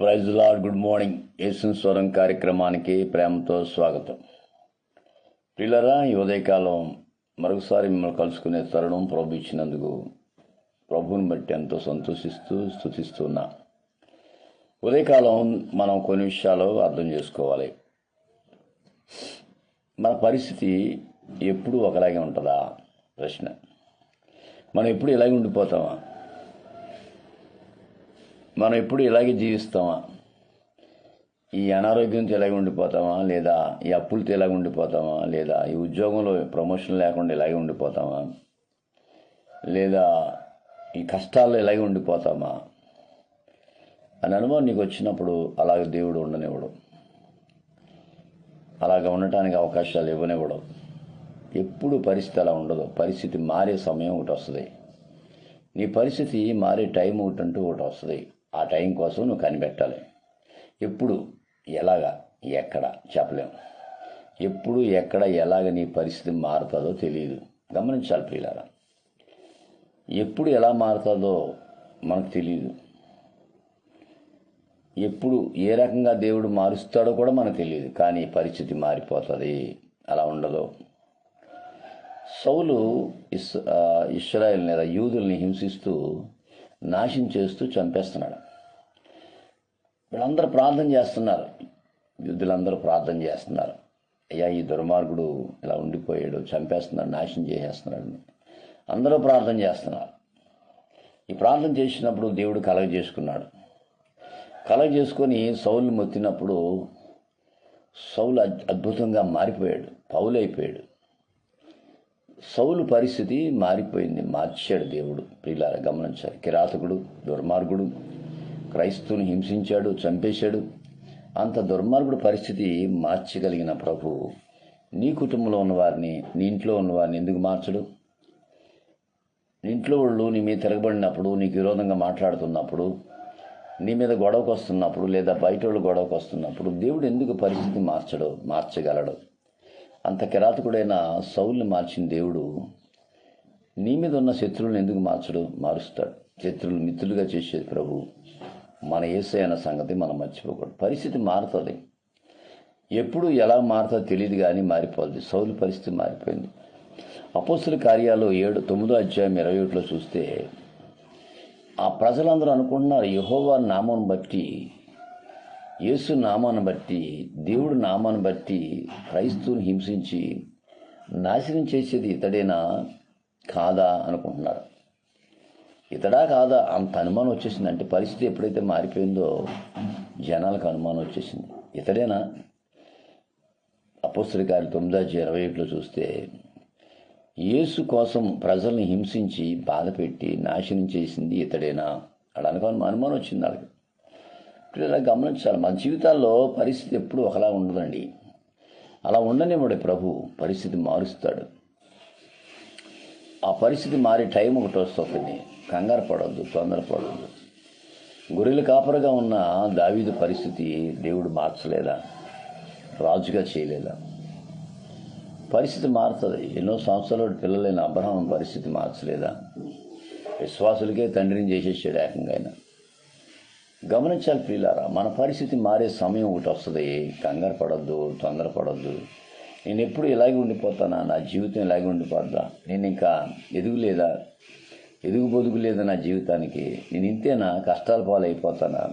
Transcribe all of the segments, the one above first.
Praise lord good morning. Aesun స్వరం కార్యక్రమానికి ప్రేమతో స్వాగతం. పిల్లరా ఈ ఉదయకాలం మరొకసారి మిమ్మల్ని కలుసుకునే తరుణం ప్రభు ఇచ్చినందుకు ప్రభువుని బట్టి ఎంతో సంతోషిస్తూ స్థుతిస్తున్నా ఉదయకాలం మనం కొన్ని విషయాలు అర్థం చేసుకోవాలి. మన పరిస్థితి ఎప్పుడు ఒకలాగే ఉంటుందా? ప్రశ్న. మనం ఎప్పుడు ఇలాగే ఉండిపోతామా? మనం ఎప్పుడు ఇలాగే జీవిస్తామా? ఈ అనారోగ్యంతో ఇలాగే ఉండిపోతామా? లేదా ఈ అప్పులతో ఇలాగే ఉండిపోతామా? లేదా ఈ ఉద్యోగంలో ప్రమోషన్ లేకుండా ఇలాగే ఉండిపోతామా? లేదా ఈ కష్టాల్లో ఇలాగే ఉండిపోతామా? అని అనుభవం నీకు వచ్చినప్పుడు అలాగే దేవుడు ఉండనివ్వడు. అలాగ ఉండటానికి అవకాశాలు ఇవ్వనివ్వడు. ఎప్పుడు పరిస్థితి అలా ఉండదు. పరిస్థితి మారే సమయం ఒకటి వస్తుంది. నీ పరిస్థితి మారే టైం ఒకటి అంటూ ఒకటి వస్తుంది. ఆ టైం కోసం నువ్వు కనిపెట్టాలి. ఎప్పుడు ఎలాగా ఎక్కడ చెప్పలేము. ఎప్పుడు ఎక్కడ ఎలాగ నీ పరిస్థితి మారుతుందో తెలియదు గమనించాలి ప్రియులారా. ఎప్పుడు ఎలా మారుతుందో మనకు తెలియదు ఎప్పుడు ఏ రకంగా దేవుడు మారుస్తాడో కూడా మనకు తెలియదు కానీ పరిస్థితి మారిపోతుంది. అలా ఉండదు. సౌలు ఇస్ ఇస్రాయల్ లేదా యూదుల్ని హింసిస్తూ నాశనం చేస్తూ చంపేస్తున్నాడు. వీళ్ళందరూ ప్రార్థన చేస్తున్నారు. యుద్ధులందరూ ప్రార్థన చేస్తున్నారు. అయ్యా ఈ దుర్మార్గుడు ఇలా ఉండిపోయాడు చంపేస్తున్నాడు నాశనం చేసేస్తున్నాడు. అందరూ ప్రార్థన చేస్తున్నారు. ఈ ప్రార్థన చేసినప్పుడు దేవుడు కలగ చేసుకున్నాడు. కలగ చేసుకొని సౌలు మొత్తినప్పుడు సౌలు అద్భుతంగా మారిపోయాడు పౌలైపోయాడు. సౌలు పరిస్థితి మారిపోయింది. మార్చాడు దేవుడు. ప్రియులార గమనించారు కిరాతకుడు దుర్మార్గుడు క్రైస్తువుని హింసించాడు చంపేశాడు. అంత దుర్మార్గుడు పరిస్థితి మార్చగలిగిన ప్రభు నీ కుటుంబంలో ఉన్నవారిని నీ ఇంట్లో ఉన్నవారిని ఎందుకు మార్చడు? నీ ఇంట్లో వాళ్ళు నీ మీద తిరగబడినప్పుడు నీకు విరోధంగా మాట్లాడుతున్నప్పుడు నీ మీద గొడవకు వస్తున్నప్పుడు లేదా బయట వాళ్ళు గొడవకు వస్తున్నప్పుడు దేవుడు ఎందుకు పరిస్థితి మార్చడు మార్చగలడు? అంత కిరాతకుడైన సౌల్ని మార్చిన దేవుడు నీ మీద ఉన్న శత్రువులను ఎందుకు మార్చడు? మారుస్తాడు. శత్రువులు మిత్రులుగా చేసేది ప్రభు మన ఏసై అన్న సంగతి మనం మర్చిపోకూడదు. పరిస్థితి మారుతుంది. ఎప్పుడు ఎలా మారుతుందో తెలియదు కానీ మారిపోద్ది. సౌలు పరిస్థితి మారిపోయింది. అపోస్తుల కార్యాలు ఏడు తొమ్మిదో అధ్యాయం ఇరవై ఒకటిలో చూస్తే ఆ ప్రజలందరూ అనుకుంటున్నారు యహోవా నామం బట్టి యేసు నామాన్ని బట్టి దేవుడు నామాన్ని బట్టి క్రైస్తువుని హింసించి నాశనం చేసేది ఇతడేనా? కాదా అనుకుంటున్నారు. ఇతడా కాదా? అంత అనుమానం వచ్చేసింది అంటే పరిస్థితి ఎప్పుడైతే మారిపోయిందో జనాలకు అనుమానం వచ్చేసింది. ఇతడేనా? గారి తొమ్మిదో ఇరవై ఏడులో చూస్తే యేసు కోసం ప్రజల్ని హింసించి బాధపెట్టి నాశనం చేసింది ఇతడేనా? అడనుకోని అనుమానం వచ్చింది వాళ్ళకి. ఇలా గమనించాలి. మన జీవితాల్లో పరిస్థితి ఎప్పుడు ఒకలా ఉండదండి. అలా ఉండనివ్వడు ప్రభు. పరిస్థితి మారుస్తాడు. ఆ పరిస్థితి మారే టైం ఒకటి వస్తుంది కంగారు పడవద్దు తొందరపడవద్దు గొర్రెల కాపరగా ఉన్న దావీదు పరిస్థితి దేవుడు మార్చలేదా? రాజుగా చేయలేదా? పరిస్థితి మారుతుంది. ఎన్నో సంవత్సరాలు పిల్లలైన అబ్రహం పరిస్థితి మార్చలేదా? విశ్వాసులకే తండ్రిని చేసేసాడు ఏకంగా అయినా గమనించాలి ప్రియులారా మన పరిస్థితి మారే సమయం ఒకటి వస్తుంది. కంగారు పడద్దు తొందరపడద్దు నేను ఎప్పుడు ఇలాగే ఉండిపోతానా? నా జీవితం ఇలాగే ఉండిపోద్దా? నేను ఇంకా ఎదుగులేదా? ఎదుగు బొదుగు లేదా నా జీవితానికి? నేను ఇంతేనా? కష్టాల పాలైపోతానా?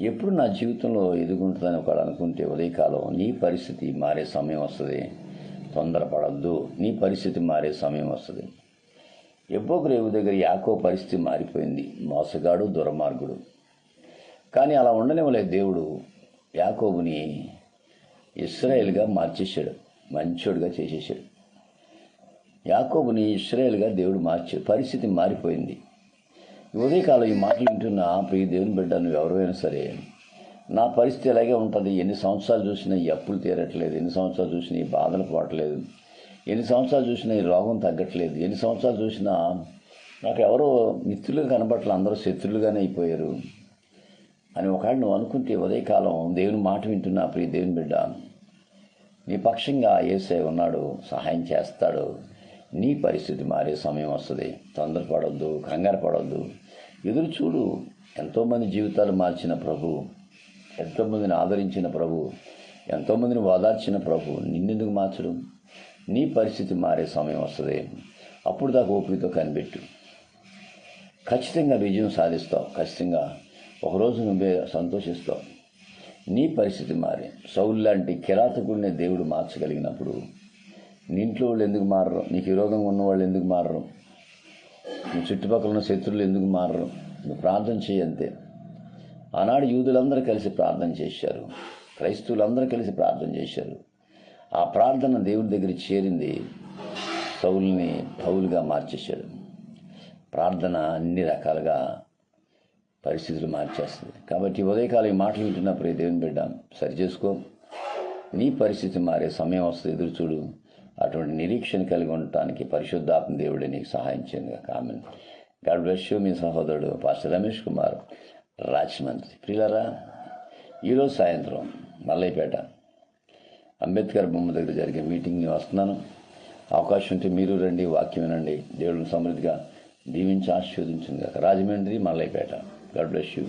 ఎప్పుడు నా జీవితంలో ఎదుగుంటుందని ఒకడు అనుకుంటే ఉదయకాలం నీ పరిస్థితి మారే సమయం వస్తుంది. తొందరపడద్దు నీ పరిస్థితి మారే సమయం వస్తుంది. ఎబ్బోకు రేవు దగ్గర యాకో పరిస్థితి మారిపోయింది. మోసగాడు దుర్మార్గుడు. కానీ అలా ఉండనివ్వలేదు దేవుడు. యాకోబుని ఇస్రాయేల్గా మార్చేశాడు. మంచోడుగా చేసేసాడు యాకోబుని ఇస్రాయేల్గా దేవుడు మార్చాడు పరిస్థితి మారిపోయింది. ఉదయకాలం ఈ మాటలు వింటున్న ప్రియ దేవుని బిడ్డ నువ్వు ఎవరైనా సరే నా పరిస్థితి ఇలాగే ఉంటుంది? ఎన్ని సంవత్సరాలు చూసినా ఈ అప్పులు తీరట్లేదు. ఎన్ని సంవత్సరాలు చూసినా ఈ బాధలు పోవట్లేదు ఎన్ని సంవత్సరాలు చూసినా ఈ రోగం తగ్గట్లేదు. ఎన్ని సంవత్సరాలు చూసినా నాకు ఎవరో మిత్రులుగా కనబట్ల అందరూ శత్రులుగానే అయిపోయారు. అని ఒకవేళ నువ్వు అనుకుంటే ఉదయకాలం దేవుని మాట వింటున్నా ప్రియ దేవుని బిడ్డ. నీ పక్షంగా ఏసే ఉన్నాడు సహాయం చేస్తాడు. నీ పరిస్థితి మారే సమయం వస్తుంది. తొందరపడొద్దు కంగారు పడొద్దు ఎదురు చూడు ఎంతోమంది జీవితాలు మార్చిన ప్రభు ఎంతోమందిని ఆదరించిన ప్రభు ఎంతోమందిని ఓదార్చిన ప్రభు నిన్నెందుకు మార్చడం? నీ పరిస్థితి మారే సమయం వస్తుంది. అప్పుడు దాకా ఓపికతో కనిపెట్టు. ఖచ్చితంగా విజయం సాధిస్తావు. ఖచ్చితంగా ఒకరోజు నువ్వే సంతోషిస్తావు నీ పరిస్థితి మారి. సౌలు లాంటి కిరాతకుడినే దేవుడు మార్చగలిగినప్పుడు నీ ఇంట్లో వాళ్ళు ఎందుకు మారరు? నీకు విరోధంగా ఉన్న వాళ్ళు ఎందుకు మారరు? నీ చుట్టుపక్కల ఉన్న శత్రువులు ఎందుకు మారరు? నువ్వు ప్రార్థన చేయంతే ఆనాడు యూదులందరూ కలిసి ప్రార్థన చేశారు. క్రైస్తవులందరూ కలిసి ప్రార్థన చేశారు. ఆ ప్రార్థన దేవుడి దగ్గర చేరింది సౌల్ని పౌలుగా మార్చేశాడు. ప్రార్థన అన్ని రకాలుగా పరిస్థితులు మార్చేస్తుంది. కాబట్టి ఉదయకాలం ఈ మాటలు వింటున్నప్పుడు దేవుని బిడ్డ సరి చేసుకో. నీ పరిస్థితి మారే సమయం వస్తుంది. ఎదురు చూడు. అటువంటి నిరీక్షణ కలిగి ఉండటానికి పరిశుద్ధాత్మ దేవుడే నీకు సహాయం చేయండి come on God bless you మీ సహోదరుడు పాస్టర్ రమేష్ కుమార్ రాజమండ్రి. ప్రియులరా ఈరోజు సాయంత్రం మల్లైపేట అంబేద్కర్ బొమ్మ దగ్గర జరిగే మీటింగ్ని వస్తున్నాను. అవకాశం ఉంటే మీరు రండి వాక్యం వినండి. దేవుడిని సమృద్ధిగా దీవించి ఆశీర్వదించింది Rajahmundry Mallaipeta God bless you